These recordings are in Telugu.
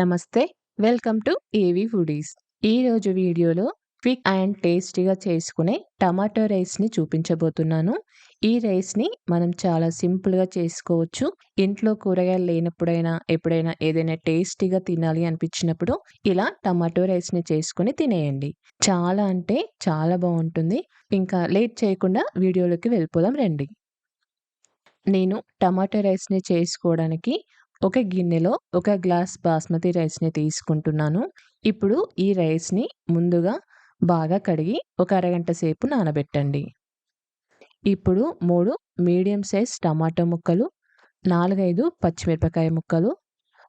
నమస్తే వెల్కమ్ టు ఏవి ఫుడీస్ ఈరోజు వీడియోలో క్విక్ అండ్ టేస్టీగా చేసుకునే టమాటో రైస్ని చూపించబోతున్నాను. ఈ రైస్ని మనం చాలా సింపుల్గా చేసుకోవచ్చు. ఇంట్లో కూరగాయలు లేనప్పుడైనా ఎప్పుడైనా ఏదైనా టేస్టీగా తినాలి అనిపించినప్పుడు ఇలా టమాటో రైస్ని చేసుకుని తినేయండి. చాలా అంటే చాలా బాగుంటుంది. ఇంకా లేట్ చేయకుండా వీడియోలోకి వెళ్ళిపోదాం రండి. నేను టమాటో రైస్ని చేసుకోవడానికి ఒక గిన్నెలో ఒక గ్లాస్ బాస్మతి రైస్ని తీసుకుంటున్నాను. ఇప్పుడు ఈ రైస్ని ముందుగా బాగా కడిగి ఒక అరగంట సేపు నానబెట్టండి. ఇప్పుడు మూడు మీడియం సైజ్ టమాటో ముక్కలు నాలుగైదు పచ్చిమిరపకాయ ముక్కలు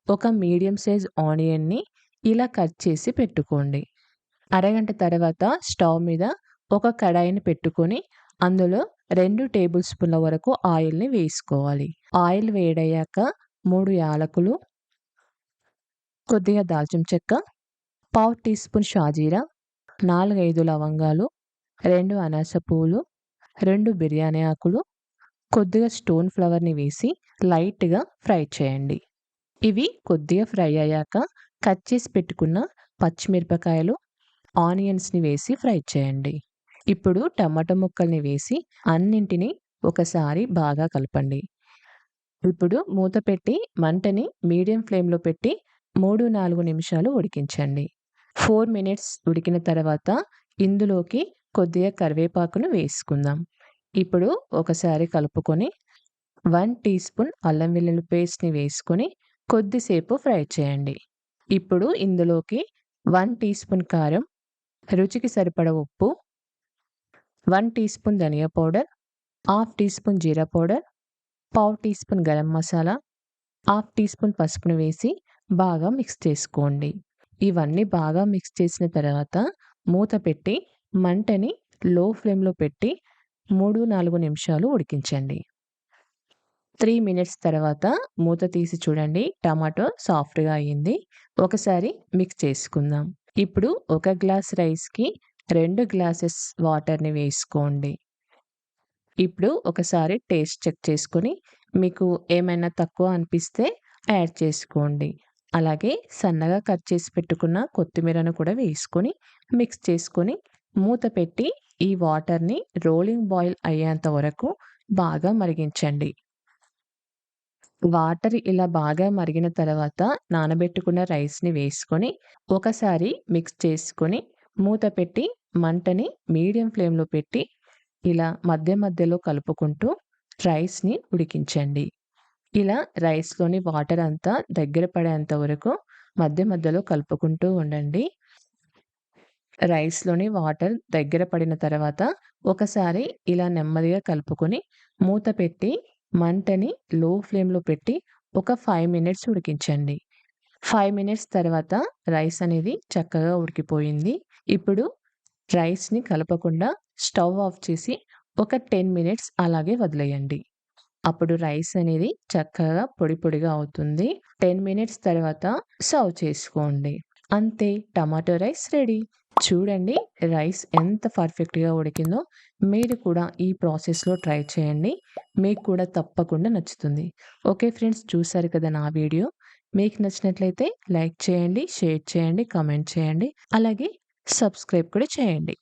ఒక మీడియం సైజ్ ఆనియన్ని ఇలా కట్ చేసి పెట్టుకోండి. అరగంట తర్వాత స్టవ్ మీద ఒక కడాయిని పెట్టుకొని అందులో రెండు టేబుల్ స్పూన్ల వరకు ఆయిల్ని వేసుకోవాలి. ఆయిల్ వేడయ్యాక మూడు యాలకులు కొద్దిగా దాల్చిన చెక్క పావు టీ స్పూన్ షాజీరా నాలుగైదు లవంగాలు రెండు అనాస పువ్వులు రెండు బిర్యానీ ఆకులు కొద్దిగా స్టోన్ ఫ్లవర్ని వేసి లైట్గా ఫ్రై చేయండి. ఇవి కొద్దిగా ఫ్రై అయ్యాక కట్ చేసి పెట్టుకున్న పచ్చిమిరపకాయలు ఆనియన్స్ని వేసి ఫ్రై చేయండి. ఇప్పుడు టమాటో ముక్కల్ని వేసి అన్నింటినీ ఒకసారి బాగా కలపండి. ఇప్పుడు మూత పెట్టి మంటని మీడియం ఫ్లేమ్లో పెట్టి మూడు నాలుగు నిమిషాలు ఉడికించండి. ఫోర్ మినిట్స్ ఉడికిన తర్వాత ఇందులోకి కొద్దిగా కరివేపాకును వేసుకుందాం. ఇప్పుడు ఒకసారి కలుపుకొని వన్ టీ స్పూన్ అల్లం వెల్లుల్లి పేస్ట్ని వేసుకొని కొద్దిసేపు ఫ్రై చేయండి. ఇప్పుడు ఇందులోకి వన్ టీ స్పూన్ కారం రుచికి సరిపడ ఉప్పు వన్ టీ స్పూన్ ధనియా పౌడర్ హాఫ్ టీ స్పూన్ జీరా పౌడర్ పావు teaspoon garam masala half teaspoon పసుపును వేసి బాగా మిక్స్ చేసుకోండి. ఇవన్నీ బాగా మిక్స్ చేసిన తర్వాత మూత పెట్టి మంటని లో ఫ్లేమ్లో పెట్టి మూడు నాలుగు నిమిషాలు ఉడికించండి. త్రీ మినిట్స్ తర్వాత మూత తీసి చూడండి టమాటో సాఫ్ట్గా అయ్యింది. ఒకసారి మిక్స్ చేసుకుందాం. ఇప్పుడు ఒక గ్లాస్ రైస్కి రెండు గ్లాసెస్ వాటర్ని వేసుకోండి. ఇప్పుడు ఒకసారి టేస్ట్ చెక్ చేసుకొని మీకు ఏమైనా తక్కువ అనిపిస్తే యాడ్ చేసుకోండి. అలాగే సన్నగా కట్ చేసి పెట్టుకున్న కొత్తిమీరను కూడా వేసుకొని మిక్స్ చేసుకొని మూత పెట్టి ఈ వాటర్ని రోలింగ్ బాయిల్ అయ్యేంత వరకు బాగా మరిగించండి. వాటర్ ఇలా బాగా మరిగిన తర్వాత నానబెట్టుకున్న రైస్ని వేసుకొని ఒకసారి మిక్స్ చేసుకొని మూత పెట్టి మంటని మీడియం ఫ్లేమ్లో పెట్టి ఇలా మధ్య మధ్యలో కలుపుకుంటూ రైస్ని ఉడికించండి. ఇలా రైస్లోని వాటర్ అంతా దగ్గర పడేంత వరకు మధ్య మధ్యలో కలుపుకుంటూ ఉండండి. రైస్లోని వాటర్ దగ్గర పడిన తర్వాత ఒకసారి ఇలా నెమ్మదిగా కలుపుకొని మూత పెట్టి మంటని లో ఫ్లేమ్లో పెట్టి ఒక ఫైవ్ మినిట్స్ ఉడికించండి. ఫైవ్ మినిట్స్ తర్వాత రైస్ అనేది చక్కగా ఉడికిపోయింది. ఇప్పుడు రైస్ని కలపకుండా స్టవ్ ఆఫ్ చేసి ఒక టెన్ మినిట్స్ అలాగే వదిలేయండి. అప్పుడు రైస్ అనేది చక్కగా పొడి పొడిగా అవుతుంది. టెన్ మినిట్స్ తర్వాత సర్వ్ చేసుకోండి. అంతే టమాటో రైస్ రెడీ. చూడండి రైస్ ఎంత పర్ఫెక్ట్గా ఉడికిందో మీరు కూడా ఈ ప్రాసెస్లో ట్రై చేయండి. మీకు కూడా తప్పకుండా నచ్చుతుంది. ఓకే ఫ్రెండ్స్ చూసారు కదా నా వీడియో? మీకు నచ్చినట్లయితే లైక్ చేయండి షేర్ చేయండి కామెంట్ చేయండి. అలాగే సబ్స్క్రైబ్ కూడా చేయండి.